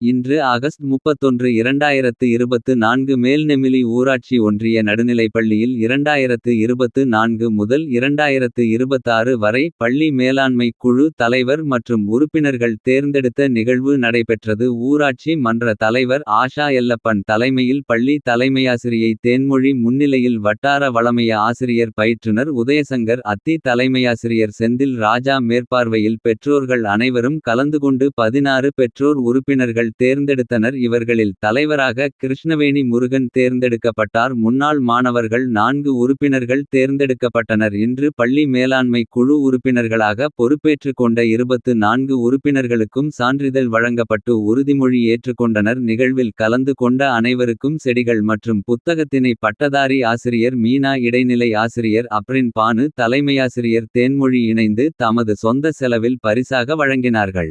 இன்று ஆகஸ்ட் 31 2024 மேல்நெமிலி ஊராட்சி ஒன்றிய நடுநிலைப்பள்ளியில் 2024 முதல் 2026 வரை பள்ளி மேலாண்மை குழு தலைவர் மற்றும் உறுப்பினர்கள் தேர்ந்தெடுத்த நிகழ்வு நடைபெற்றது. ஊராட்சி மன்ற தலைவர் ஆஷா எல்லப்பன் தலைமையில் பள்ளி தலைமையாசிரியை தேன்மொழி முன்னிலையில் வட்டார வளமைய ஆசிரியர் பயிற்றுனர் உதயசங்கர் அத்தி தலைமையாசிரியர் செந்தில் ராஜா மேற்பார்வையில் பெற்றோர்கள் அனைவரும் கலந்து கொண்டு பதினாறு பெற்றோர் உறுப்பினர்கள் தேர்ந்தெடுத்தனர். இவர்களில் தலைவராக கிருஷ்ணவேணி முருகன் தேர்ந்தெடுக்கப்பட்டார். முன்னாள் மாணவர்கள் நான்கு உறுப்பினர்கள் தேர்ந்தெடுக்கப்பட்டனர். இன்று பள்ளி மேலாண்மை குழு உறுப்பினர்களாக பொறுப்பேற்றுக் கொண்ட 24 உறுப்பினர்களுக்கும் சான்றிதழ் வழங்கப்பட்டு உறுதிமொழி ஏற்றுக்கொண்டனர் நிகழ்வில் கலந்து கொண்ட அனைவருக்கும் செடிகள் மற்றும் புத்தகத்தினை பட்டதாரி ஆசிரியர் மீனா இடைநிலை ஆசிரியர் அப்ரின் பானு தலைமையாசிரியர் தேன்மொழி இணைந்து தமது சொந்த செலவில் பரிசாக வழங்கினார்கள்.